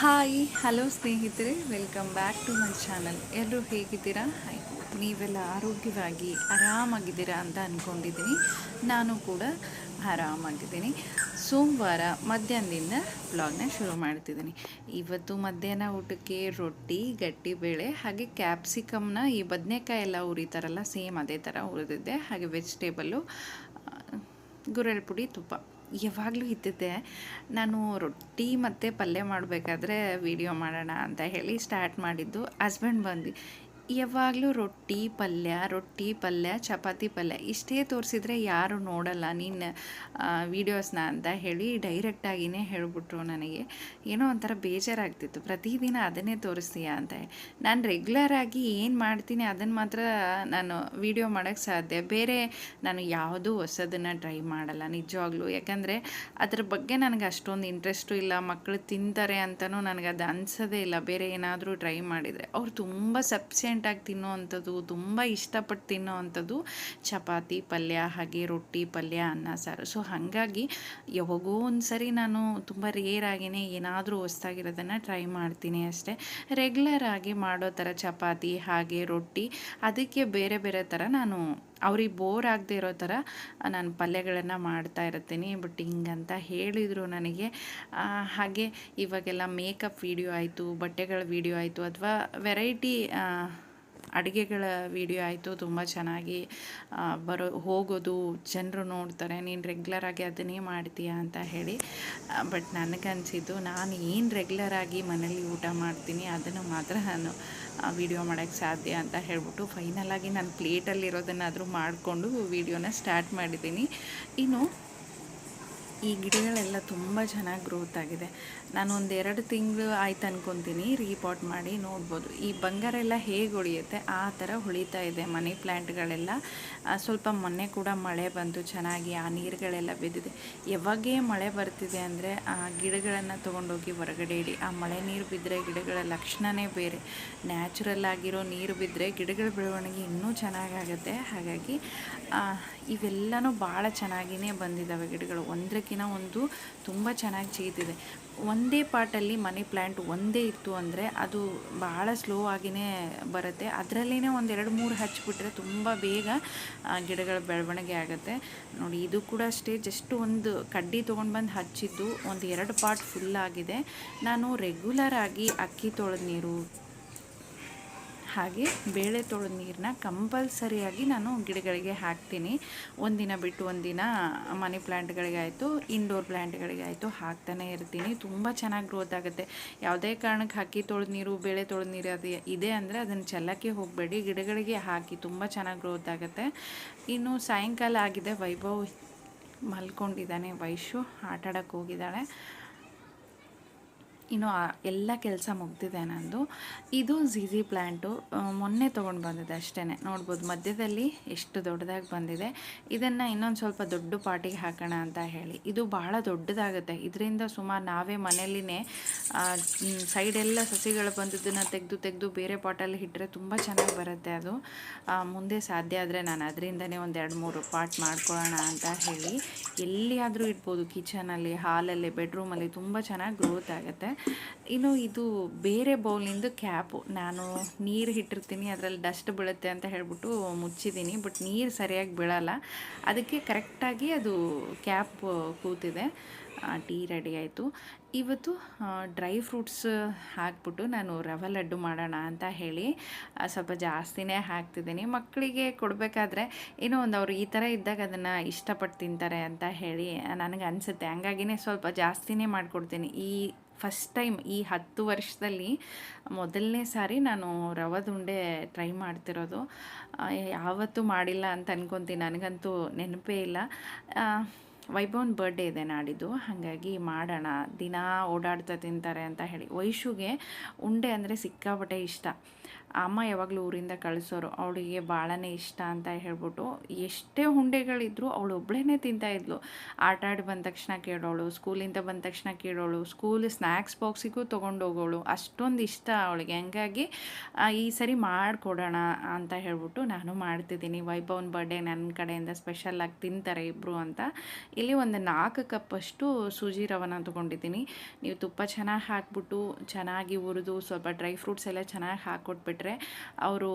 Hi hello ಸ್ನೇಹಿತರೆ welcome back to my channel ಎಲ್ಲರೂ ಹೇಗಿದ್ದೀರಾ? ಹಾಯ್ ನೀವೆಲ್ಲ ಆರೋಗ್ಯವಾಗಿ ಆರಾಮಾಗಿದ್ದೀರಾ ಅಂತ ಅಂದ್ಕೊಂಡಿದ್ದೀನಿ ನಾನು ಕೂಡ ಆರಾಮಾಗಿದ್ದೀನಿ. ಸೋಮವಾರ ಮಧ್ಯಾಹ್ನದಿಂದ ಬ್ಲಾಗ್ನ ಶುರು ಮಾಡ್ತಿದ್ದೀನಿ. ಇವತ್ತು ಮಧ್ಯಾಹ್ನ ಊಟಕ್ಕೆ ರೊಟ್ಟಿ, ಗಟ್ಟಿ ಬೇಳೆ, ಹಾಗೆ ಕ್ಯಾಪ್ಸಿಕಮ್ನ ಈ ಬದನೆಕಾಯಿ ಎಲ್ಲ ಉರಿತಾರಲ್ಲ ಸೇಮ್ ಅದೇ ಥರ ಉರಿದಿದ್ದೆ. ಹಾಗೆ ವೆಜಿಟೇಬಲ್ಲು ಗುರೆಳ್ ಪುಡಿ, ತುಪ್ಪ. ಯಾವಾಗಲೂ ಇದ್ದಿದ್ದೆ. ನಾನು ರೊಟ್ಟಿ ಮತ್ತು ಪಲ್ಯ ಮಾಡಬೇಕಾದ್ರೆ ವಿಡಿಯೋ ಮಾಡೋಣ ಅಂತ ಹೇಳಿ ಸ್ಟಾರ್ಟ್ ಮಾಡಿದ್ದು. ಹಸ್ಬೆಂಡ್ ಬಂದು ಯಾವಾಗಲೂ ರೊಟ್ಟಿ ಪಲ್ಯ ರೊಟ್ಟಿ ಪಲ್ಯ, ಚಪಾತಿ ಪಲ್ಯ ಇಷ್ಟೇ ತೋರಿಸಿದ್ರೆ ಯಾರು ನೋಡಲ್ಲ. ನೀನು ವೀಡಿಯೋಸ್ನ ಅಂತ ಹೇಳಿ ಡೈರೆಕ್ಟಾಗಿಯೇ ಹೇಳಿಬಿಟ್ರು ನನಗೆ. ಏನೋ ಒಂಥರ ಬೇಜಾರಾಗ್ತಿತ್ತು. ಪ್ರತಿದಿನ ಅದನ್ನೇ ತೋರಿಸ್ತೀಯ ಅಂತ ನಾನು ರೆಗ್ಯುಲರಾಗಿ ಏನು ಮಾಡ್ತೀನಿ ಅದನ್ನು ಮಾತ್ರ ನಾನು ವೀಡಿಯೋ ಮಾಡೋಕ್ಕೆ ಸಾಧ್ಯ. ಬೇರೆ ನಾನು ಯಾವುದೂ ಹೊಸದನ್ನು ಟ್ರೈ ಮಾಡಲ್ಲ ನಿಜವಾಗ್ಲೂ. ಯಾಕಂದರೆ ಅದ್ರ ಬಗ್ಗೆ ನನಗೆ ಅಷ್ಟೊಂದು ಇಂಟ್ರೆಸ್ಟು ಇಲ್ಲ. ಮಕ್ಕಳು ತಿಂತಾರೆ ಅಂತಲೂ ನನಗೆ ಅದು ಅನ್ಸೋದೇ ಇಲ್ಲ. ಬೇರೆ ಏನಾದರೂ ಟ್ರೈ ಮಾಡಿದರೆ. ಅವ್ರು ತುಂಬ ಸಫಿಷಿಯೆಂಟಾಗಿ ತಿನ್ನೋ ಅಂಥದ್ದು ತುಂಬ ಇಷ್ಟಪಟ್ಟು ತಿನ್ನೋ ಅಂಥದ್ದು ಚಪಾತಿ ಪಲ್ಯ, ಹಾಗೆ ರೊಟ್ಟಿ ಪಲ್ಯ, ಅನ್ನ, ಸಾರು. ಸೊ ಹಾಗಾಗಿ ಯಾವಾಗೋ ಒಂದು ಸರಿ ನಾನು ತುಂಬ ಆಗಿನೇ ಏನಾದರೂ ಹೊಸ್ದಾಗಿರೋದನ್ನು ಟ್ರೈ ಮಾಡ್ತೀನಿ ಅಷ್ಟೇ. ರೆಗ್ಯುಲರ್ ಆಗಿ ಮಾಡೋ ಥರ ಚಪಾತಿ, ಹಾಗೆ ರೊಟ್ಟಿ, ಅದಕ್ಕೆ ಬೇರೆ ಬೇರೆ ಥರ ನಾನು ಅವ್ರಿಗೆ ಬೋರ್ ಆಗದೆ ಇರೋ ಥರ ನಾನು ಪಲ್ಯಗಳನ್ನು ಮಾಡ್ತಾ ಇರ್ತೀನಿ. ಬಟ್ ಹಿಂಗಂತ ಹೇಳಿದರು ನನಗೆ ಹಾಗೆ ಇವಾಗೆಲ್ಲ ಮೇಕಪ್ ವಿಡಿಯೋ ಆಯಿತು, ಬಟ್ಟೆಗಳ ವಿಡಿಯೋ ಆಯಿತು, ಅಥವಾ ವೆರೈಟಿ ಅಡುಗೆಗಳ ವಿಡಿಯೋ ಆಯಿತು, ತುಂಬ ಚೆನ್ನಾಗಿ ಬರೋ, ಹೋಗೋದು, ಜನರು ನೋಡ್ತಾರೆ, ನೀನು ರೆಗ್ಯುಲರಾಗಿ ಅದನ್ನೇ ಮಾಡ್ತೀಯಾ ಅಂತ ಹೇಳಿ ಬಟ್ ನನಗನ್ಸಿದ್ದು ನಾನು ಏನು ರೆಗ್ಯುಲರಾಗಿ ಮನೇಲಿ ಊಟ ಮಾಡ್ತೀನಿ, ಅದನ್ನು ಮಾತ್ರ ನಾನು ವಿಡಿಯೋ ಮಾಡೋಕ್ಕೆ ಸಾಧ್ಯ ಅಂತ ಹೇಳ್ಬಿಟ್ಟು ಫೈನಲಾಗಿ ನಾನು ಪ್ಲೇಟಲ್ಲಿರೋದನ್ನಾದರೂ ಮಾಡಿಕೊಂಡು ವಿಡಿಯೋನ ಸ್ಟಾರ್ಟ್ ಮಾಡಿದ್ದೀನಿ. ಇನ್ನು ಈ ಗಿಡಗಳೆಲ್ಲ ತುಂಬ ಚೆನ್ನಾಗಿ ಗ್ರೋತ್ ಆಗಿದೆ. ನಾನು ಒಂದು ಎರಡು ತಿಂಗಳು ಆಯ್ತು ಅನ್ಕೊತೀನಿ ರೀಪಾಟ್ ಮಾಡಿ ನೋಡ್ಬೋದು. ಈ ಬಂಗಾರ ಎಲ್ಲ ಹೇಗೆ ಉಳಿಯುತ್ತೆ? ಆ ಥರ ಹೊಳಿತಾ ಇದೆ ಮನಿ ಪ್ಲ್ಯಾಂಟ್ಗಳೆಲ್ಲ ಸ್ವಲ್ಪ ಮೊನ್ನೆ ಕೂಡ ಮಳೆ ಬಂತು, ಚೆನ್ನಾಗಿ ಆ ನೀರುಗಳೆಲ್ಲ ಬಿದ್ದಿದೆ. ಯಾವಾಗೇ ಮಳೆ ಬರ್ತಿದೆ ಅಂದರೆ ಆ ಗಿಡಗಳನ್ನು ತೊಗೊಂಡೋಗಿ ಹೊರಗಡೆ ಇಡಿ. ಆ ಮಳೆ ನೀರು ಬಿದ್ದರೆ ಗಿಡಗಳ ಲಕ್ಷಣವೇ ಬೇರೆ. ನ್ಯಾಚುರಲ್ ಆಗಿರೋ ನೀರು ಬಿದ್ದರೆ ಗಿಡಗಳ ಬೆಳವಣಿಗೆ ಇನ್ನೂ ಚೆನ್ನಾಗಾಗುತ್ತೆ ಹಾಗಾಗಿ ಇವೆಲ್ಲನೂ ಭಾಳ ಚೆನ್ನಾಗಿಯೇ ಬಂದಿದ್ದಾವೆ ಗಿಡಗಳು. ಒಂದಕ್ಕಿಂತ ಒಂದು ತುಂಬ ಚೆನ್ನಾಗಿ ಚೀತಿದೆ. ಒಂದೇ ಪಾಟಲ್ಲಿ ಮನಿ ಪ್ಲ್ಯಾಂಟ್ ಒಂದೇ ಇತ್ತು ಅಂದರೆ ಅದು ಭಾಳ ಸ್ಲೋ ಆಗಿಯೇ ಬರುತ್ತೆ. ಅದರಲ್ಲೇ ಒಂದು ಎರಡು ಮೂರು ಹಚ್ಚಿಬಿಟ್ರೆ ತುಂಬ ಬೇಗ ಗಿಡಗಳ ಬೆಳವಣಿಗೆ ಆಗುತ್ತೆ. ನೋಡಿ, ಇದು ಕೂಡ ಅಷ್ಟೇ. ಜಸ್ಟ್ ಒಂದು ಕಡ್ಡಿ ತೊಗೊಂಡು ಬಂದು ಹಚ್ಚಿದ್ದು ಒಂದು ಎರಡು ಪಾಟ್ ಫುಲ್ ಆಗಿದೆ. ನಾನು ರೆಗ್ಯುಲರ್ ಆಗಿ ಅಕ್ಕಿ ತೊಳೆದ ನೀರು ಹಾಗೆ ಬೇಳೆ ತೊಳೆದ ನೀರನ್ನ ಕಂಪಲ್ಸರಿಯಾಗಿ ನಾನು ಗಿಡಗಳಿಗೆ ಹಾಕ್ತೀನಿ. ಒಂದಿನ ಬಿಟ್ಟು ಒಂದಿನ ಮನಿ ಪ್ಲ್ಯಾಂಟ್ಗಳಿಗೆ ಆಯಿತು ಇಂಡೋರ್ ಪ್ಲ್ಯಾಂಟ್ಗಳಿಗೆ ಆಯಿತು, ಹಾಕ್ತಾನೆ ಇರ್ತೀನಿ. ತುಂಬ ಚೆನ್ನಾಗಿ ಗ್ರೋತ್ ಆಗುತ್ತೆ. ಯಾವುದೇ ಕಾರಣಕ್ಕೆ ಹಾಕಿ ತೊಳೆದ ನೀರು, ಬೇಳೆ ತೊಳೆದ ನೀರು ಅದು ಇದೆ ಅಂದರೆ ಅದನ್ನು ಚೆಲ್ಲಕ್ಕೆ ಹೋಗಬೇಡಿ. ಗಿಡಗಳಿಗೆ ಹಾಕಿ ತುಂಬ ಚೆನ್ನಾಗಿ ಗ್ರೋತ್ ಆಗುತ್ತೆ. ಇನ್ನು ಸಾಯಂಕಾಲ ಆಗಿದೆ. ವೈಭವ್ ಮಲ್ಕೊಂಡಿದ್ದಾನೆ. ವೈಶು ಆಟಾಡೋಕ್ಕೆ ಹೋಗಿದ್ದಾಳೆ. ಇನ್ನು ಎಲ್ಲ ಕೆಲಸ ಮುಗ್ದಿದೆ ನಂದು. ಇದು ಝೀಝಿ ಪ್ಲ್ಯಾಂಟು ಮೊನ್ನೆ ತೊಗೊಂಡು ಬಂದಿದೆ ಅಷ್ಟೇ ನೋಡ್ಬೋದು ಮಧ್ಯದಲ್ಲಿ ಎಷ್ಟು ದೊಡ್ಡದಾಗಿ ಬಂದಿದೆ. ಇದನ್ನು ಇನ್ನೊಂದು ಸ್ವಲ್ಪ ದೊಡ್ಡ ಪಾಟಿಗೆ ಹಾಕೋಣ ಅಂತ ಹೇಳಿ. ಇದು ಬಹಳ ದೊಡ್ಡದಾಗುತ್ತೆ. ಇದರಿಂದ ಸುಮಾರು ನಾವೇ ಮನೆಯಲ್ಲಿನೇ ಸೈಡೆಲ್ಲ ಸಸಿಗಳು ಬಂದಿದ್ದನ್ನು ತೆಗೆದು ತೆಗೆದು ಬೇರೆ ಪಾಟಲ್ಲಿ ಇಟ್ಟರೆ ತುಂಬ ಚೆನ್ನಾಗಿ ಬರುತ್ತೆ ಅದು. ಮುಂದೆ ಸಾಧ್ಯ ಆದರೆ ನಾನು ಅದರಿಂದನೇ ಒಂದು ಎರಡು ಮೂರು ಪಾಟ್ ಮಾಡ್ಕೊಳ್ಳೋಣ ಅಂತ ಹೇಳಿ ಎಲ್ಲಿಯಾದರೂ ಇಡ್ಬೋದು ಕಿಚನಲ್ಲಿ, ಹಾಲಲ್ಲಿ, ಬೆಡ್ರೂಮಲ್ಲಿ ತುಂಬ ಚೆನ್ನಾಗಿ ಗ್ರೋತ್ ಆಗುತ್ತೆ. ಇನ್ನು ಇದು ಬೇರೆ ಬೌಲಿಂದು ಕ್ಯಾಪು. ನಾನು ನೀರು ಇಟ್ಟಿರ್ತೀನಿ ಅದರಲ್ಲಿ ಡಸ್ಟ್ ಬೀಳುತ್ತೆ ಅಂತ ಹೇಳ್ಬಿಟ್ಟು ಮುಚ್ಚಿದ್ದೀನಿ ಬಟ್ ನೀರು ಸರಿಯಾಗಿ ಬೀಳಲ್ಲ. ಅದಕ್ಕೆ ಕರೆಕ್ಟಾಗಿ ಅದು ಕ್ಯಾಪ್ ಕೂತಿದೆ. ಟೀ ರೆಡಿ ಆಯಿತು. ಇವತ್ತು ಡ್ರೈ ಫ್ರೂಟ್ಸ್ ಹಾಕ್ಬಿಟ್ಟು ನಾನು ರವೆ ಲಡ್ಡು ಮಾಡೋಣ ಅಂತ ಹೇಳಿ ಸ್ವಲ್ಪ ಜಾಸ್ತಿನೇ ಹಾಕ್ತಿದ್ದೀನಿ. ಮಕ್ಕಳಿಗೆ ಕೊಡಬೇಕಾದ್ರೆ ಏನೋ ಒಂದು ಅವ್ರು ಈ ಥರ ಇದ್ದಾಗ ಅದನ್ನು ಇಷ್ಟಪಟ್ಟು ತಿಂತಾರೆ ಅಂತ ಹೇಳಿ ನನಗೆ ಅನಿಸುತ್ತೆ. ಹಂಗಾಗಿನೇ ಸ್ವಲ್ಪ ಜಾಸ್ತಿನೇ ಮಾಡಿಕೊಡ್ತೀನಿ. ಈ ಫಸ್ಟ್ ಟೈಮ್ ಈ ಹತ್ತು ವರ್ಷದಲ್ಲಿ ಮೊದಲನೇ ಸಾರಿ ನಾನು ರವದುಂಡೆ ಟ್ರೈ ಮಾಡ್ತಿರೋದು. ಯಾವತ್ತೂ ಮಾಡಿಲ್ಲ ಅಂತ ಅನ್ಕೊತೀನಿ. ನನಗಂತೂ ನೆನಪೇ ಇಲ್ಲ. ವೈಭವನ್ ಬರ್ಡೇ ಇದೆ ನಾಡಿದ್ದು. ಹಾಗಾಗಿ ಮಾಡೋಣ. ದಿನ ಓಡಾಡ್ತಾ ತಿಂತಾರೆ ಅಂತ ಹೇಳಿ. ವೈಶುಗೆ ಉಂಡೆ ಅಂದರೆ ಸಿಕ್ಕಾಪಟ್ಟೆ ಇಷ್ಟ. ಅಮ್ಮ ಯಾವಾಗಲೂ ಊರಿಂದ ಕಳಿಸೋರು, ಅವಳಿಗೆ ಭಾಳನೇ ಇಷ್ಟ ಅಂತ ಹೇಳ್ಬಿಟ್ಟು ಎಷ್ಟೇ ಹುಂಡೆಗಳಿದ್ರು ಅವಳು ಒಬ್ಬಳೇ ತಿಂತಾಯಿದ್ಲು ಆಟ ಆಡಿ ಬಂದ ತಕ್ಷಣ ಕೇಳೋಳು, ಸ್ಕೂಲಿಂದ ಬಂದ ತಕ್ಷಣ ಕೇಳೋಳು, ಸ್ಕೂಲ್ ಸ್ನ್ಯಾಕ್ಸ್ ಬಾಕ್ಸಿಗೂ ತೊಗೊಂಡೋಗೋಳು ಅಷ್ಟೊಂದು ಇಷ್ಟ ಅವಳಿಗೆ. ಹಂಗಾಗಿ ಈ ಸರಿ ಮಾಡಿಕೊಡೋಣ ಅಂತ ಹೇಳ್ಬಿಟ್ಟು ನಾನು ಮಾಡ್ತಿದ್ದೀನಿ. ವೈಭವನ್ ಬರ್ಡೇ ನನ್ನ ಕಡೆಯಿಂದ ಸ್ಪೆಷಲಾಗಿ ತಿಂತಾರೆ ಇಬ್ಬರು ಅಂತ. ಇಲ್ಲಿ ಒಂದು ನಾಲ್ಕು ಕಪ್ಪಷ್ಟು ಸೂಜಿ ರವನ ತೊಗೊಂಡಿದ್ದೀನಿ. ನೀವು ತುಪ್ಪ ಚೆನ್ನಾಗಿ ಹಾಕ್ಬಿಟ್ಟು ಚೆನ್ನಾಗಿ ಹುರಿದು, ಸ್ವಲ್ಪ ಡ್ರೈ ಫ್ರೂಟ್ಸ್ ಎಲ್ಲ ಚೆನ್ನಾಗಿ ಅವರು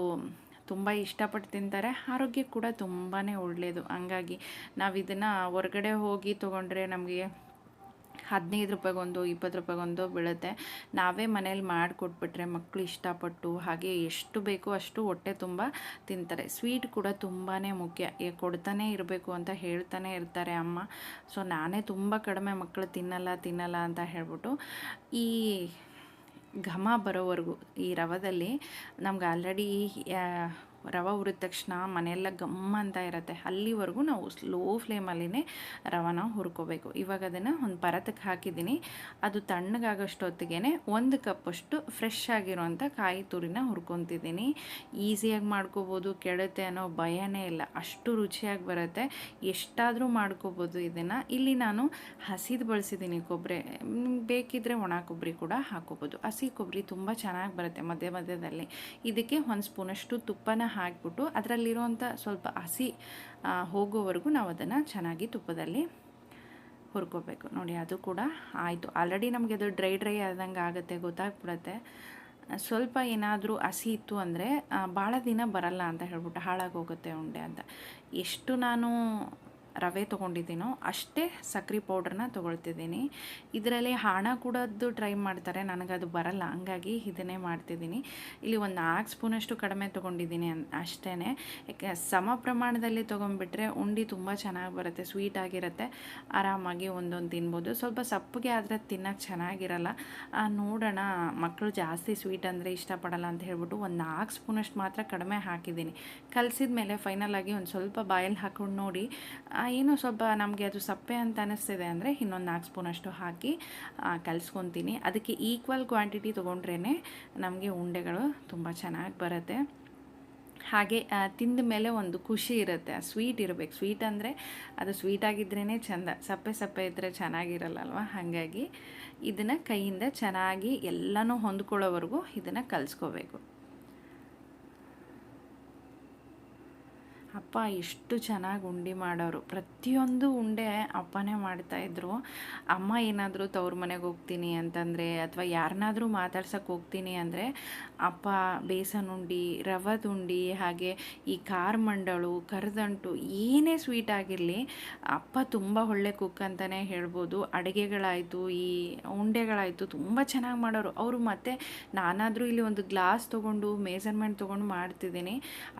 ತುಂಬ ಇಷ್ಟಪಟ್ಟು ತಿಂತಾರೆ. ಆರೋಗ್ಯ ಕೂಡ ತುಂಬಾ ಒಳ್ಳೆಯದು ಹಂಗಾಗಿ ನಾವು ಇದನ್ನು ಹೊರಗಡೆ ಹೋಗಿ ತೊಗೊಂಡ್ರೆ ನಮಗೆ ಹದಿನೈದು ರೂಪಾಯಿಗೊಂದು, ಇಪ್ಪತ್ತು ರೂಪಾಯಿಗೊಂದು ಬೀಳುತ್ತೆ. ನಾವೇ ಮನೇಲಿ ಮಾಡಿಕೊಟ್ಬಿಟ್ರೆ ಮಕ್ಕಳು ಇಷ್ಟಪಟ್ಟು ಹಾಗೆ ಎಷ್ಟು ಬೇಕೋ ಅಷ್ಟು ಹೊಟ್ಟೆ ತುಂಬ ತಿಂತಾರೆ. ಸ್ವೀಟ್ ಕೂಡ ತುಂಬಾ ಮುಖ್ಯ. ಕೊಡ್ತಾನೆ ಇರಬೇಕು ಅಂತ ಹೇಳ್ತಾನೆ ಇರ್ತಾರೆ ಅಮ್ಮ. ಸೊ, ನಾನೇ ತುಂಬ ಕಡಿಮೆ ಮಕ್ಕಳು ತಿನ್ನಲ್ಲ ತಿನ್ನಲ್ಲ ಅಂತ ಹೇಳ್ಬಿಟ್ಟು ಈ ಘಮ ಬರೋವರೆಗೂ ಈ ರವದಲ್ಲಿ ನಮ್ಗೆ ಆಲ್ರೆಡಿ ರವೆ ಹುರಿದ ತಕ್ಷಣ ಮನೆಯೆಲ್ಲ ಗಮ್ಮ ಅಂತ ಇರುತ್ತೆ. ಅಲ್ಲಿವರೆಗೂ ನಾವು ಸ್ಲೋ ಫ್ಲೇಮಲ್ಲಿನೇ ರವನ ಹುರ್ಕೋಬೇಕು. ಇವಾಗ ಅದನ್ನು ಒಂದು ಪರತಕ್ಕೆ ಹಾಕಿದ್ದೀನಿ. ಅದು ತಣ್ಣಗಾಗೋಷ್ಟೊತ್ತಿಗೆ ಒಂದು ಕಪ್ಪಷ್ಟು ಫ್ರೆಶ್ ಆಗಿರುವಂಥ ಕಾಯಿ ತುರಿನ ಹುರ್ಕೊತಿದ್ದೀನಿ. ಈಸಿಯಾಗಿ ಮಾಡ್ಕೋಬೋದು. ಕೆಡುತ್ತೆ ಅನ್ನೋ ಭಯನೇ ಇಲ್ಲ. ಅಷ್ಟು ರುಚಿಯಾಗಿ ಬರುತ್ತೆ. ಎಷ್ಟಾದರೂ ಮಾಡ್ಕೋಬೋದು ಇದನ್ನು. ಇಲ್ಲಿ ನಾನು ಹಸಿದು ಬಳಸಿದ್ದೀನಿ ಕೊಬ್ಬರಿ ಬೇಕಿದ್ದರೆ ಒಣ ಕೊಬ್ಬರಿ ಕೂಡ ಹಾಕೋಬೋದು. ಹಸಿ ಕೊಬ್ಬರಿ ತುಂಬ ಚೆನ್ನಾಗಿ ಬರುತ್ತೆ ಮಧ್ಯ ಮಧ್ಯದಲ್ಲಿ. ಇದಕ್ಕೆ ಒಂದು ಸ್ಪೂನಷ್ಟು ತುಪ್ಪನ ಹಾಕಿಬಿಟ್ಟು ಅದರಲ್ಲಿರುವಂಥ ಸ್ವಲ್ಪ ಹಸಿ ಹೋಗೋವರೆಗೂ ನಾವು ಅದನ್ನು ಚೆನ್ನಾಗಿ ತುಪ್ಪದಲ್ಲಿ ಹುರ್ಕೋಬೇಕು. ನೋಡಿ, ಅದು ಕೂಡ ಆಯಿತು. ಆಲ್ರೆಡಿ ನಮಗೆ ಅದು ಡ್ರೈ ಡ್ರೈ ಆದಂಗೆ ಆಗುತ್ತೆ, ಗೊತ್ತಾಗ್ಬಿಡುತ್ತೆ. ಸ್ವಲ್ಪ ಏನಾದರೂ ಹಸಿ ಇತ್ತು ಅಂದರೆ ಭಾಳ ದಿನ ಬರಲ್ಲ ಅಂತ ಹೇಳ್ಬಿಟ್ಟು ಹಾಳಾಗೋಗುತ್ತೆ ಉಂಡೆ ಅಂತ. ಎಷ್ಟು ನಾನು ರವೆ ತೊಗೊಂಡಿದ್ದೀನೋ, ಅಷ್ಟೇ ಸಕ್ರೆ ಪೌಡ್ರನ್ನ ತೊಗೊಳ್ತಿದ್ದೀನಿ. ಇದರಲ್ಲಿ ಹಣ ಕೂಡದ್ದು ಟ್ರೈ ಮಾಡ್ತಾರೆ, ನನಗದು ಬರಲ್ಲ, ಹಂಗಾಗಿ ಇದನ್ನೇ ಮಾಡ್ತಿದ್ದೀನಿ. ಇಲ್ಲಿ ಒಂದು ನಾಲ್ಕು ಸ್ಪೂನಷ್ಟು ಕಡಿಮೆ ತೊಗೊಂಡಿದ್ದೀನಿ ಅಷ್ಟೇ ಯಾಕೆ, ಸಮ ಪ್ರಮಾಣದಲ್ಲಿ ತೊಗೊಂಡ್ಬಿಟ್ರೆ ಉಂಡಿ ತುಂಬ ಚೆನ್ನಾಗಿ ಬರುತ್ತೆ ಸ್ವೀಟ್ ಆಗಿರುತ್ತೆ. ಆರಾಮಾಗಿ ಒಂದೊಂದು ತಿನ್ಬೋದು. ಸ್ವಲ್ಪ ಸಪ್ಪಗೆ ಆದರೆ ತಿನ್ನೋಕ್ಕೆ ಚೆನ್ನಾಗಿರಲ್ಲ. ನೋಡೋಣ. ಮಕ್ಕಳು ಜಾಸ್ತಿ ಸ್ವೀಟ್ ಅಂದರೆ ಇಷ್ಟಪಡಲ್ಲ ಅಂತ ಹೇಳ್ಬಿಟ್ಟು ಒಂದು ನಾಲ್ಕು ಸ್ಪೂನಷ್ಟು ಮಾತ್ರ ಕಡಿಮೆ ಹಾಕಿದ್ದೀನಿ. ಕಲಸಿದ ಮೇಲೆ ಫೈನಲ್ ಆಗಿ ಒಂದು ಸ್ವಲ್ಪ ಬಾಯಲ್ಲಿ ಹಾಕೊಂಡು ನೋಡಿ. ಏನೋ ಸ್ವಲ್ಪ ನಮಗೆ ಅದು ಸಪ್ಪೆ ಅಂತ ಅನ್ನಿಸ್ತಿದೆ ಅಂದರೆ ಇನ್ನೊಂದು ನಾಲ್ಕು ಸ್ಪೂನಷ್ಟು ಹಾಕಿ ಕಲಿಸ್ಕೊತೀನಿ. ಅದಕ್ಕೆ ಈಕ್ವಲ್ ಕ್ವಾಂಟಿಟಿ ತೊಗೊಂಡ್ರೇ ನಮಗೆ ಉಂಡೆಗಳು ತುಂಬ ಚೆನ್ನಾಗಿ ಬರುತ್ತೆ. ಹಾಗೆ ತಿಂದ ಮೇಲೆ ಒಂದು ಖುಷಿ ಇರುತ್ತೆ. ಸ್ವೀಟ್ ಇರಬೇಕು. ಸ್ವೀಟ್ ಅಂದರೆ ಅದು ಸ್ವೀಟ್ ಆಗಿದ್ರೇ ಚೆಂದ. ಸಪ್ಪೆ ಸಪ್ಪೆ ಇದ್ದರೆ ಚೆನ್ನಾಗಿರಲ್ಲ ಅಲ್ವಾ ಹಾಗಾಗಿ ಇದನ್ನು ಕೈಯಿಂದ ಚೆನ್ನಾಗಿ ಎಲ್ಲನೂ ಹೊಂದ್ಕೊಳ್ಳೋವರೆಗೂ ಇದನ್ನು ಕಲಿಸ್ಕೋಬೇಕು. ಅಪ್ಪ ಎಷ್ಟು ಚೆನ್ನಾಗಿ ಉಂಡೆ ಮಾಡೋರು. ಪ್ರತಿಯೊಂದು ಉಂಡೆ ಅಪ್ಪನೇ ಮಾಡ್ತಾಯಿದ್ರು ಅಮ್ಮ ಏನಾದರೂ ತವ್ರ ಮನೆಗೆ ಹೋಗ್ತೀನಿ ಅಂತಂದರೆ ಅಥವಾ ಯಾರನ್ನಾದರೂ ಮಾತಾಡ್ಸೋಕ್ಕೆ ಹೋಗ್ತೀನಿ ಅಂದರೆ ಅಪ್ಪ ಬೇಸನ್ ಉಂಡಿ, ರವದ ಉಂಡಿ, ಹಾಗೆ ಈ ಖಾರ ಮಂಡಳು, ಕರದಂಟು ಏನೇ ಸ್ವೀಟ್ ಆಗಿರಲಿ ಅಪ್ಪ ತುಂಬ ಒಳ್ಳೆ ಕುಕ್ ಅಂತಲೇ ಹೇಳ್ಬೋದು. ಅಡುಗೆಗಳಾಯಿತು, ಈ ಉಂಡೆಗಳಾಯಿತು ತುಂಬ ಚೆನ್ನಾಗಿ ಮಾಡೋರು. ಅವರು ಮತ್ತೆ ನಾನಾದರೂ ಇಲ್ಲಿ ಒಂದು ಗ್ಲಾಸ್ ತೊಗೊಂಡು ಮೇಜರ್ಮೆಂಟ್ ತೊಗೊಂಡು ಮಾಡ್ತಿದ್ದೀನಿ.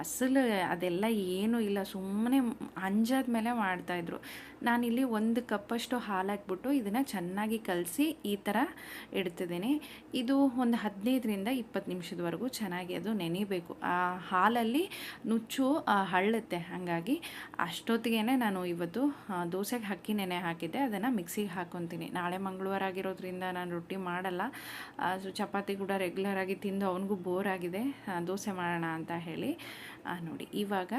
ಅಸಲು ಅದೆಲ್ಲ ಏನೂ ಇಲ್ಲ, ಸುಮ್ಮನೆ ಅಂಜಾದ ಮೇಲೆ ಮಾಡ್ತಾಯಿದ್ರು. ನಾನಿಲ್ಲಿ ಒಂದು ಕಪ್ಪಷ್ಟು ಹಾಲು ಹಾಕ್ಬಿಟ್ಟು ಇದನ್ನು ಚೆನ್ನಾಗಿ ಕಲಸಿ ಈ ಥರ ಇಡ್ತಿದ್ದೀನಿ. ಇದು ಒಂದು ಹದಿನೈದರಿಂದ ಇಪ್ಪತ್ತು ನಿಮಿಷದವರೆಗೂ ಚೆನ್ನಾಗಿ ಅದು ನೆನಿಬೇಕು. ಆ ಹಾಲಲ್ಲಿ ನುಚ್ಚು ಹಳ್ಳುತ್ತೆ ಹಾಗಾಗಿ ಅಷ್ಟೊತ್ತಿಗೆ ನಾನು ಇವತ್ತು ದೋಸೆಗೆ ಅಕ್ಕಿ ನೆನೆ ಹಾಕಿದ್ದೆ. ಅದನ್ನು ಮಿಕ್ಸಿಗೆ ಹಾಕ್ಕೊತೀನಿ ನಾಳೆ ಮಂಗಳವಾರ ಆಗಿರೋದ್ರಿಂದ ನಾನು ರೊಟ್ಟಿ ಮಾಡಲ್ಲ. ಸೊ ಚಪಾತಿ ಕೂಡ ರೆಗ್ಯುಲರ್ ಆಗಿ ತಿಂದು ಅವನಿಗೂ ಬೋರ್ ಆಗಿದೆ. ದೋಸೆ ಮಾಡೋಣ ಅಂತ ಹೇಳಿ. ನೋಡಿ, ಇವಾಗ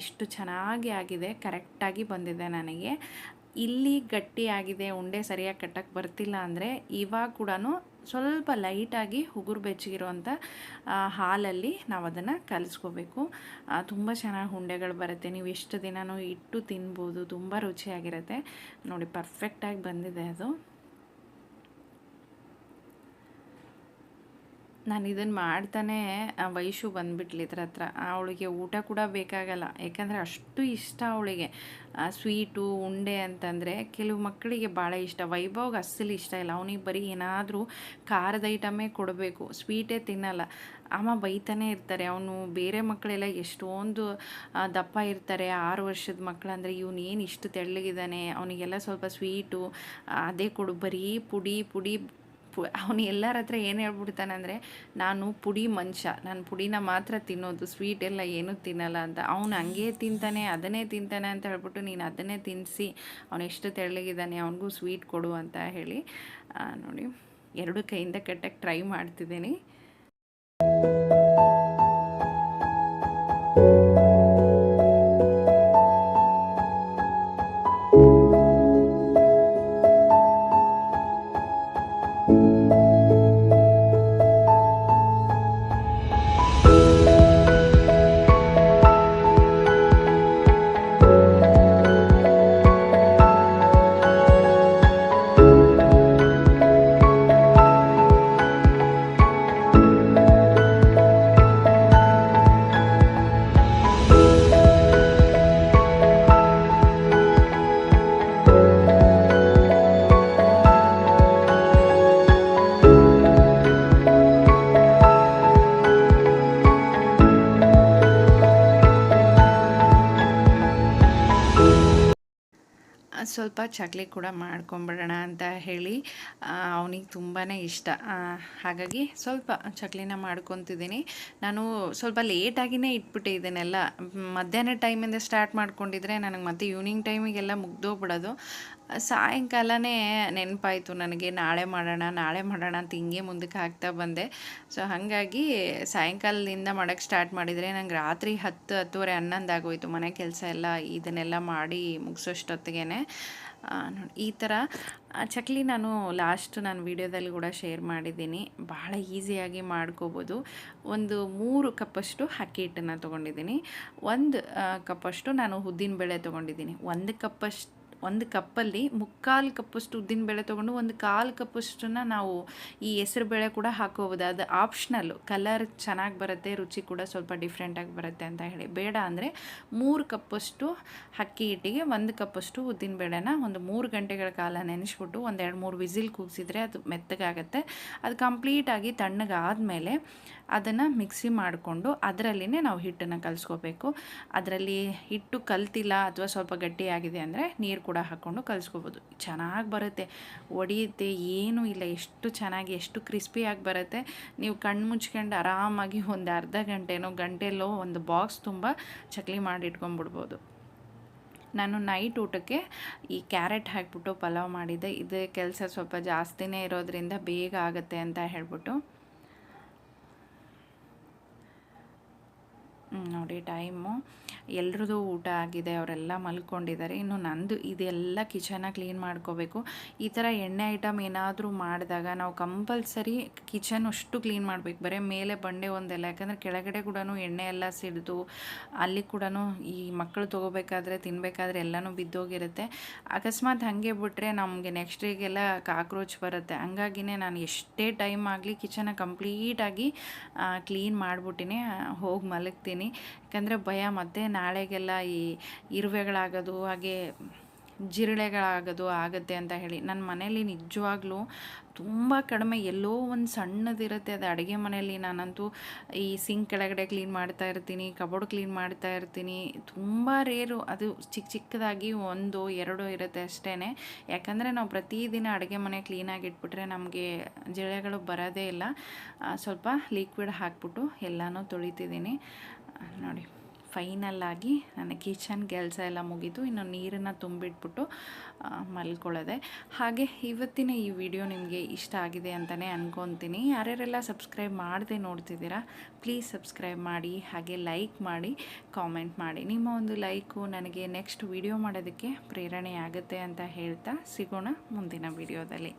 ಇಷ್ಟು ಚೆನ್ನಾಗಿ ಆಗಿದೆ, ಕರೆಕ್ಟಾಗಿ ಬಂದಿದೆ ನನಗೆ. ಇಲ್ಲಿ ಗಟ್ಟಿಯಾಗಿದೆ ಉಂಡೆ ಸರಿಯಾಗಿ ಕಟ್ಟಕ್ಕೆ ಬರ್ತಿಲ್ಲ ಅಂದರೆ ಇವಾಗ ಕೂಡ ಸ್ವಲ್ಪ ಲೈಟಾಗಿ ಉಗುರು ಬೆಚ್ಚಗಿರುವಂಥ ಹಾಲಲ್ಲಿ ನಾವು ಅದನ್ನು ಕಲಿಸ್ಕೋಬೇಕು. ತುಂಬ ಚೆನ್ನಾಗಿ ಉಂಡೆಗಳು ಬರುತ್ತೆ. ನೀವು ಎಷ್ಟು ದಿನವೂ ಇಟ್ಟು ತಿನ್ಬೋದು, ತುಂಬ ರುಚಿಯಾಗಿರುತ್ತೆ. ನೋಡಿ ಪರ್ಫೆಕ್ಟಾಗಿ ಬಂದಿದೆ ಅದು. ನಾನು ಇದನ್ನು ಮಾಡ್ತಾನೆ ವಯಸ್ಸು ಬಂದುಬಿಟ್ಲಿ ಇದ್ರ ಹತ್ರ. ಅವಳಿಗೆ ಊಟ ಕೂಡ ಬೇಕಾಗಲ್ಲ. ಯಾಕಂದರೆ ಅಷ್ಟು ಇಷ್ಟ ಅವಳಿಗೆ. ಸ್ವೀಟು, ಉಂಡೆ ಅಂತಂದರೆ ಕೆಲವು ಮಕ್ಕಳಿಗೆ ಭಾಳ ಇಷ್ಟ. ವೈಭವ್ಗೆ ಅಸ್ಸಲು ಇಷ್ಟ ಇಲ್ಲ. ಅವನಿಗೆ ಬರೀ ಏನಾದರೂ ಖಾರದ ಐಟಮೇ ಕೊಡಬೇಕು. ಸ್ವೀಟೇ ತಿನ್ನಲ್ಲ. ಅಮ್ಮ ಬೈತಾನೆ ಇರ್ತಾರೆ. ಅವನು ಬೇರೆ ಮಕ್ಕಳೆಲ್ಲ ಎಷ್ಟೊಂದು ದಪ್ಪ ಇರ್ತಾರೆ. ಆರು ವರ್ಷದ ಮಕ್ಕಳಂದರೆ ಇವನು ಏನು ಇಷ್ಟು ತೆಳ್ಳಗಿದ್ದಾನೆ. ಅವನಿಗೆಲ್ಲ ಸ್ವಲ್ಪ ಸ್ವೀಟು ಅದೇ ಕೊಡು. ಬರೀ ಪುಡಿ ಪುಡಿ ಪು, ಅವನು ಎಲ್ಲರ ಹತ್ರ ಏನು ಹೇಳ್ಬಿಡ್ತಾನೆ ಅಂದರೆ, ನಾನು ಪುಡಿ ಮನುಷ್ಯ ನಾನು ಪುಡಿನ ಮಾತ್ರ ತಿನ್ನೋದು ಸ್ವೀಟ್ ಎಲ್ಲ ಏನೂ ತಿನ್ನಲ್ಲ ಅಂತ. ಅವನು ಹಂಗೆ ತಿಂತಾನೆ, ಅದನ್ನೇ ತಿಂತಾನೆ ಅಂತ ಹೇಳ್ಬಿಟ್ಟು ನೀನು ಅದನ್ನೇ ತಿನ್ನಿಸಿ ಅವನು ಎಷ್ಟು ತೆಳ್ಳಗಿದ್ದಾನೆ, ಅವನಿಗೂ ಸ್ವೀಟ್ ಕೊಡು ಅಂತ ಹೇಳಿ ನೋಡಿ, ಎರಡು ಕೈಯಿಂದ ಕಟ್ಟಕ್ಕೆ ಟ್ರೈ ಮಾಡ್ತಿದ್ದೀನಿ. ಸ್ವಲ್ಪ ಚಕ್ಲಿ ಕೂಡ ಮಾಡ್ಕೊಂಬಿಡೋಣ ಅಂತ ಹೇಳಿ ಅವನಿಗೆ ತುಂಬಾ ಇಷ್ಟ. ಹಾಗಾಗಿ ಸ್ವಲ್ಪ ಚಕ್ಲಿನ ಮಾಡ್ಕೊತಿದ್ದೀನಿ. ನಾನು ಸ್ವಲ್ಪ ಲೇಟಾಗಿಯೇ ಇಟ್ಬಿಟ್ಟೆ ಇದನ್ನೆಲ್ಲ. ಮಧ್ಯಾಹ್ನ ಟೈಮಿಂದ ಸ್ಟಾರ್ಟ್ ಮಾಡ್ಕೊಂಡಿದ್ರೆ ನನಗೆ ಮತ್ತೆ ಈವ್ನಿಂಗ್ ಟೈಮಿಗೆಲ್ಲ ಮುಗ್ದೋಗ್ಬಿಡೋದು. ಸಾಯಂಕಾಲನೇ ನೆನಪಾಯಿತು ನನಗೆ, ನಾಳೆ ಮಾಡೋಣ ನಾಳೆ ಮಾಡೋಣ ಅಂತ ಹಿಂಗೆ ಮುಂದಕ್ಕೆ ಹಾಕ್ತಾ ಬಂದೆ. ಸೊ ಹಾಗಾಗಿ ಸಾಯಂಕಾಲದಿಂದ ಮಾಡೋಕ್ಕೆ ಸ್ಟಾರ್ಟ್ ಮಾಡಿದರೆ ನಂಗೆ ರಾತ್ರಿ ಹತ್ತು, ಹತ್ತುವರೆ ಹನ್ನೊಂದು ಆಗೋಯಿತು. ಮನೆ ಕೆಲಸ ಎಲ್ಲ ಇದನ್ನೆಲ್ಲ ಮಾಡಿ ಮುಗಿಸೋಷ್ಟೊತ್ತಿಗೆ ನೋಡಿ, ಈ ಥರ ಚಕ್ಲಿ ನಾನು ಲಾಸ್ಟ್ ನಾನು ವಿಡಿಯೋದಲ್ಲಿ ಕೂಡ ಶೇರ್ ಮಾಡಿದ್ದೀನಿ. ಭಾಳ ಈಸಿಯಾಗಿ ಮಾಡ್ಕೋಬೋದು. ಒಂದು ಮೂರು ಕಪ್ಪಷ್ಟು ಅಕ್ಕಿ ಹಿಟ್ಟನ್ನು ತೊಗೊಂಡಿದ್ದೀನಿ. ಒಂದು ಕಪ್ಪಷ್ಟು ನಾನು ಉದ್ದಿನ ಬೇಳೆ ತೊಗೊಂಡಿದ್ದೀನಿ. ಒಂದು ಕಪ್ಪಷ್ಟು ಒಂದು ಕಪ್ಪಲ್ಲಿ ಮುಕ್ಕಾಲು ಕಪ್ಪಷ್ಟು ಉದ್ದಿನ ಬೇಳೆ ತೊಗೊಂಡು ಒಂದು ಕಾಲು ಕಪ್ಪಷ್ಟನ್ನು ನಾವು ಈ ಹೆಸರು ಬೇಳೆ ಕೂಡ ಹಾಕೋಬೋದು ಅದು ಆಪ್ಷನಲ್ಲು ಕಲರ್ ಚೆನ್ನಾಗಿ ಬರುತ್ತೆ, ರುಚಿ ಕೂಡ ಸ್ವಲ್ಪ ಡಿಫ್ರೆಂಟಾಗಿ ಬರುತ್ತೆ ಅಂತ ಹೇಳಿ. ಬೇಡ ಅಂದರೆ ಮೂರು ಕಪ್ಪಷ್ಟು ಅಕ್ಕಿ ಹಿಟ್ಟಿಗೆ ಒಂದು ಕಪ್ಪಷ್ಟು ಉದ್ದಿನ ಬೇಳೆನ ಒಂದು ಮೂರು ಗಂಟೆಗಳ ಕಾಲ ನೆನೆಸ್ಬಿಟ್ಟು ಒಂದು ಎರಡು ಮೂರು ವಿಸಿಲ್ ಕೂಗಿಸಿದ್ರೆ ಅದು ಮೆತ್ತಗಾಗತ್ತೆ. ಅದು ಕಂಪ್ಲೀಟಾಗಿ ತಣ್ಣಗಾದಮೇಲೆ ಅದನ್ನು ಮಿಕ್ಸಿ ಮಾಡಿಕೊಂಡು ಅದರಲ್ಲಿನೇ ನಾವು ಹಿಟ್ಟನ್ನು ಕಲಿಸ್ಕೋಬೇಕು. ಅದರಲ್ಲಿ ಹಿಟ್ಟು ಕಲ್ತಿಲ್ಲ ಅಥವಾ ಸ್ವಲ್ಪ ಗಟ್ಟಿಯಾಗಿದೆ ಅಂದರೆ ನೀರು ಹಾಕ್ಕೊಂಡು ಕಲಿಸ್ಕೋಬೋದು. ಚೆನ್ನಾಗಿ ಬರುತ್ತೆ. ಒಡೆಯುತ್ತೆ, ಏನೂ ಇಲ್ಲ. ಎಷ್ಟು ಚೆನ್ನಾಗಿ, ಎಷ್ಟು ಕ್ರಿಸ್ಪಿಯಾಗಿ ಬರುತ್ತೆ. ನೀವು ಕಣ್ಣು ಮುಚ್ಕೊಂಡು ಆರಾಮಾಗಿ ಒಂದು ಅರ್ಧ ಗಂಟೆನೋ, ಗಂಟೆಲೋ ಒಂದು ಬಾಕ್ಸ್ ತುಂಬ ಚಕ್ಲಿ ಮಾಡಿ ಇಟ್ಕೊಂಡ್ಬಿಡ್ಬೋದು. ನಾನು ನೈಟ್ ಊಟಕ್ಕೆ ಈ ಕ್ಯಾರೆಟ್ ಹಾಕಿಬಿಟ್ಟು ಪಲಾವ್ ಮಾಡಿದ್ದೆ. ಇದೇ ಕೆಲಸ ಸ್ವಲ್ಪ ಜಾಸ್ತಿನೇ ಇರೋದ್ರಿಂದ ಬೇಗ ಆಗುತ್ತೆ ಅಂತ ಹೇಳ್ಬಿಟ್ಟು. ನೋಡಿ ಟೈಮು. ಎಲ್ರದ್ದು ಊಟ ಆಗಿದೆ, ಅವರೆಲ್ಲ ಮಲ್ಕೊಂಡಿದ್ದಾರೆ. ಇನ್ನು ನಂದು ಇದೆಲ್ಲ ಕಿಚನ ಕ್ಲೀನ್ ಮಾಡ್ಕೋಬೇಕು. ಈ ಥರ ಎಣ್ಣೆ ಐಟಮ್ ಏನಾದರೂ ಮಾಡಿದಾಗ ನಾವು ಕಂಪಲ್ಸರಿ ಕಿಚನ್ ಅಷ್ಟು ಕ್ಲೀನ್ ಮಾಡಬೇಕು. ಬರೀ ಮೇಲೆ ಬಂಡೆ ಒಂದೆಲ್ಲ, ಯಾಕಂದರೆ ಕೆಳಗಡೆ ಕೂಡ ಎಣ್ಣೆ ಎಲ್ಲ ಸಿಡಿದು, ಅಲ್ಲಿ ಕೂಡ ಈ ಮಕ್ಕಳು ತೊಗೋಬೇಕಾದ್ರೆ ತಿನ್ನಬೇಕಾದ್ರೆ ಎಲ್ಲನೂ ಬಿದ್ದೋಗಿರುತ್ತೆ. ಅಕಸ್ಮಾತ್ ಹಾಗೆ ಬಿಟ್ಟರೆ ನಮಗೆ ನೆಕ್ಸ್ಟ್ ಡೇಗೆಲ್ಲ ಕಾಕ್ರೋಚ್ ಬರುತ್ತೆ. ಹಂಗಾಗಿನೇ ನಾನು ಎಷ್ಟೇ ಟೈಮ್ ಆಗಲಿ ಕಿಚನ ಕಂಪ್ಲೀಟಾಗಿ ಕ್ಲೀನ್ ಮಾಡಿಬಿಟ್ಟಿನಿ ಹೋಗಿ ಮಲಗ್ತೀನಿ. ಯಾಕಂದರೆ ಭಯ, ಮತ್ತೆ ನಾಳೆಗೆಲ್ಲ ಈ ಇರುವೆಗಳಾಗೋದು, ಹಾಗೆ ಜಿರಳೆಗಳಾಗೋದು ಆಗುತ್ತೆ ಅಂತ ಹೇಳಿ. ನನ್ನ ಮನೇಲಿ ನಿಜವಾಗ್ಲೂ ತುಂಬ ಕಡಿಮೆ, ಎಲ್ಲೋ ಒಂದು ಸಣ್ಣದಿರುತ್ತೆ ಅದು ಅಡುಗೆ ಮನೆಯಲ್ಲಿ. ನಾನಂತೂ ಈ ಸಿಂಕ್ ಕೆಳಗಡೆ ಕ್ಲೀನ್ ಮಾಡ್ತಾ ಇರ್ತೀನಿ, ಕಬೋರ್ಡ್ ಕ್ಲೀನ್ ಮಾಡ್ತಾ ಇರ್ತೀನಿ. ತುಂಬ ರೇರು, ಅದು ಚಿಕ್ಕ ಚಿಕ್ಕದಾಗಿ ಒಂದು, ಎರಡು ಇರುತ್ತೆ ಅಷ್ಟೇ ಯಾಕಂದರೆ ನಾವು ಪ್ರತಿದಿನ ಅಡುಗೆ ಮನೆ ಕ್ಲೀನಾಗಿ ಇಟ್ಬಿಟ್ರೆ ನಮಗೆ ಜಿರಳೆಗಳು ಬರೋದೇ ಇಲ್ಲ. ಸ್ವಲ್ಪ ಲಿಕ್ವಿಡ್ ಹಾಕ್ಬಿಟ್ಟು ಎಲ್ಲನೂ ತೊಳಿತಿದ್ದೀನಿ. ನೋಡಿ ಫೈನಲ್ ಆಗಿ ನನ್ನ ಕಿಚನ್ ಕೆಲಸ ಎಲ್ಲ ಮುಗಿದು ಇನ್ನು ನೀರನ್ನು ತುಂಬಿಟ್ಬಿಟ್ಟು ಮಲ್ಕೊಳ್ಳೋದೆ. ಹಾಗೆ ಇವತ್ತಿನ ಈ ವಿಡಿಯೋ ನಿಮಗೆ ಇಷ್ಟ ಆಗಿದೆ ಅಂತಲೇ ಅನ್ಕೊತೀನಿ. ಯಾರ್ಯಾರೆಲ್ಲ ಸಬ್ಸ್ಕ್ರೈಬ್ ಮಾಡದೆ ನೋಡ್ತಿದ್ದೀರಾ ಪ್ಲೀಸ್ ಸಬ್ಸ್ಕ್ರೈಬ್ ಮಾಡಿ, ಹಾಗೆ ಲೈಕ್ ಮಾಡಿ ಕಾಮೆಂಟ್ ಮಾಡಿ. ನಿಮ್ಮ ಒಂದು ಲೈಕು ನನಗೆ ನೆಕ್ಸ್ಟ್ ವಿಡಿಯೋ ಮಾಡೋದಕ್ಕೆ ಪ್ರೇರಣೆ ಆಗುತ್ತೆ ಅಂತ ಹೇಳ್ತಾ ಸಿಗೋಣ ಮುಂದಿನ ವಿಡಿಯೋದಲ್ಲಿ